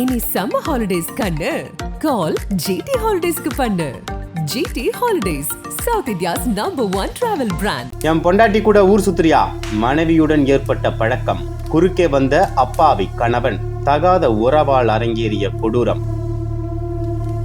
இனி summer holidays கண்ணு. கால் GT ஹாலிடேஸ்க்கு பண்ணு. GT holidays south India's number one travel brand என் பொண்டாட்டி கூட ஊர் சுத்துறியா? மனைவியுடன் ஏற்பட்ட பழக்கம். குறுக்கே வந்த அப்பாவி கணவன் தகாத உறவால் அரங்கேறிய கொடூரம்.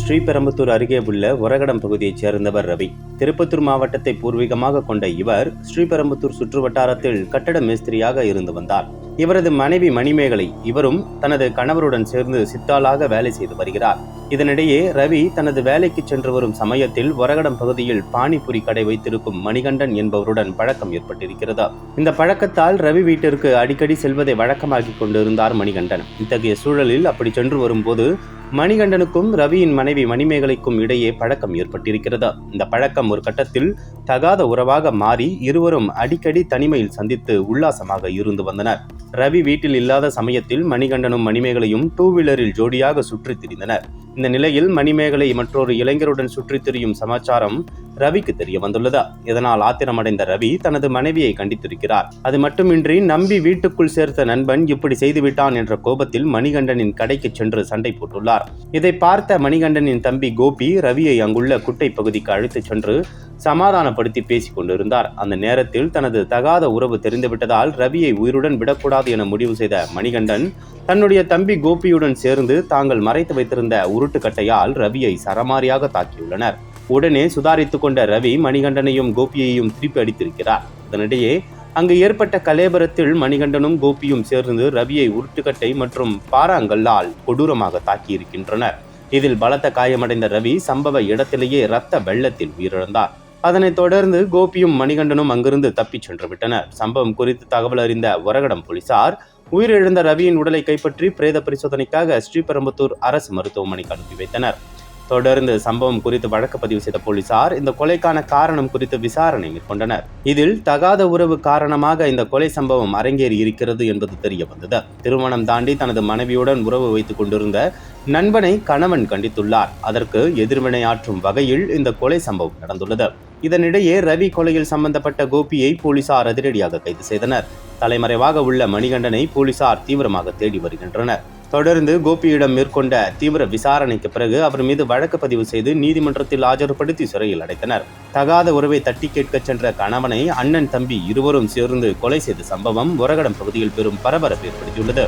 ஸ்ரீபெரும்புத்தூர் அருகே உள்ள உரகடம் பகுதியைச் சேர்ந்தவர் ரவி. திருப்பத்தூர் மாவட்டத்தை பூர்வீகமாக கொண்ட இவர் ஸ்ரீபெரும்புத்தூர் சுற்றுவட்டாரத்தில் கட்டட மேஸ்திரியாக இருந்து வந்தார். இவரது மனைவி மணிமேகலை இவரும் தனது கணவருடன் சேர்ந்து சித்தாளாக வேலை செய்து வருகிறார். இதனிடையே ரவி தனது வேலைக்கு சென்று வரும் சமயத்தில் வரகடம் பகுதியில் பானிபுரி கடை வைத்திருக்கும் மணிகண்டன் என்பவருடன் பழக்கம் ஏற்பட்டிருக்கிறது? இந்த பழக்கத்தால் ரவி வீட்டிற்கு அடிக்கடி செல்வதை வழக்கமாக்கி கொண்டிருந்தார் மணிகண்டன். இத்தகைய சூழலில் அப்படி சென்று வரும்போது மணிகண்டனுக்கும் ரவியின் மனைவி மணிமேகலைக்கும் இடையே பழக்கம் ஏற்பட்டிருக்கிறது? இந்த பழக்கம் ஒரு கட்டத்தில் தகாத உறவாக மாறி இருவரும் அடிக்கடி தனிமையில் சந்தித்து உல்லாசமாக இருந்து வந்தனர். ரவி வீட்டில் இல்லாத சமயத்தில் மணிகண்டனும் மணிமேகலையும் டூ வீலரில் ஜோடியாக சுற்றித் திரிந்தனர். இந்த நிலையில் மணிமேகலை மற்றொரு இளைஞருடன் சுற்றித் திரியும் சமாச்சாரம் ரவிக்கு தெரிய வந்துள்ளதா. இதனால் ஆத்திரமடைந்த ரவி தனது மனைவியை கண்டித்திருக்கிறார். அது மட்டுமின்றி நம்பி வீட்டுக்குள் சேர்த்த நண்பன் இப்படி செய்துவிட்டான் என்ற கோபத்தில் மணிகண்டனின் கடைக்கு சென்று சண்டை போட்டுள்ளார். இதை பார்த்த மணிகண்டனின் தம்பி கோபி ரவியை அங்குள்ள குட்டை பகுதிக்கு அழைத்துச் சென்று சமாதானப்படுத்தி பேசிக் கொண்டிருந்தார். அந்த நேரத்தில் தனது தகாத உறவு தெரிந்துவிட்டதால் ரவியை உயிருடன் விடக்கூடாது என முடிவு செய்த மணிகண்டன் தன்னுடைய தம்பி கோபியுடன் சேர்ந்து தாங்கள் மறைத்து வைத்திருந்த உருட்டுக்கட்டையால் ரவியை சரமாரியாக தாக்கியுள்ளனர். உடனே சுதாரித்துக் கொண்ட ரவி மணிகண்டனையும் கோபியையும் திருப்பி அடித்திருக்கிறார். இதனிடையே அங்கு ஏற்பட்ட கலேபரத்தில் மணிகண்டனும் கோபியும் சேர்ந்து ரவியை உருட்டுக்கட்டை மற்றும் பாறாங்கல்லால் கொடூரமாக தாக்கியிருக்கின்றனர். இதில் பலத்த காயமடைந்த ரவி சம்பவ இடத்திலேயே இரத்த வெள்ளத்தில் உயிரிழந்தார். அதனைத் தொடர்ந்து கோபியும் மணிகண்டனும் அங்கிருந்து தப்பிச் சென்று விட்டனர். சம்பவம் குறித்து தகவல் அறிந்த வரகடம் போலீசார் உயிரிழந்த ரவியின் உடலை கைப்பற்றி பிரேத பரிசோதனைக்காக ஸ்ரீபெரும்புத்தூர் அரசு மருத்துவமனைக்கு அனுப்பி வைத்தனர். தொடர்ந்து சம்பவம் குறித்து வழக்கு பதிவு செய்த போலீசார் இந்த கொலைக்கான காரணம் குறித்து விசாரணை மேற்கொண்டனர். இதில் தகாத உறவு காரணமாக இந்த கொலை சம்பவம் அரங்கேறி இருக்கிறது என்பது தெரிய வந்தது. திருமணம் தாண்டி தனது மனைவியுடன் உறவு வைத்துக் கொண்டிருந்த நண்பனை கணவன் கண்டித்துள்ளார். அதற்கு எதிர்வினையாற்றும் வகையில் இந்த கொலை சம்பவம் நடந்துள்ளது. இதனிடையே ரவி கொலையில் சம்பந்தப்பட்ட கோபியை போலீசார் அதிரடியாக கைது செய்தனர். தலைமறைவாக உள்ள மணிகண்டனை போலீசார் தீவிரமாக தேடி வருகின்றனர். தொடர்ந்து கோபியிடம் மேற்கொண்ட தீவிர விசாரணைக்கு பிறகு அவர் மீது வழக்கு பதிவு செய்து நீதிமன்றத்தில் ஆஜர்படுத்தி சிறையில் அடைத்தனர். தகாத உறவை தட்டி கேட்கச் சென்ற கணவனை அண்ணன் தம்பி இருவரும் சேர்ந்து கொலை செய்த சம்பவம் உரகடம் பகுதியில் பெரும் பரபரப்பு ஏற்படுத்தியுள்ளது.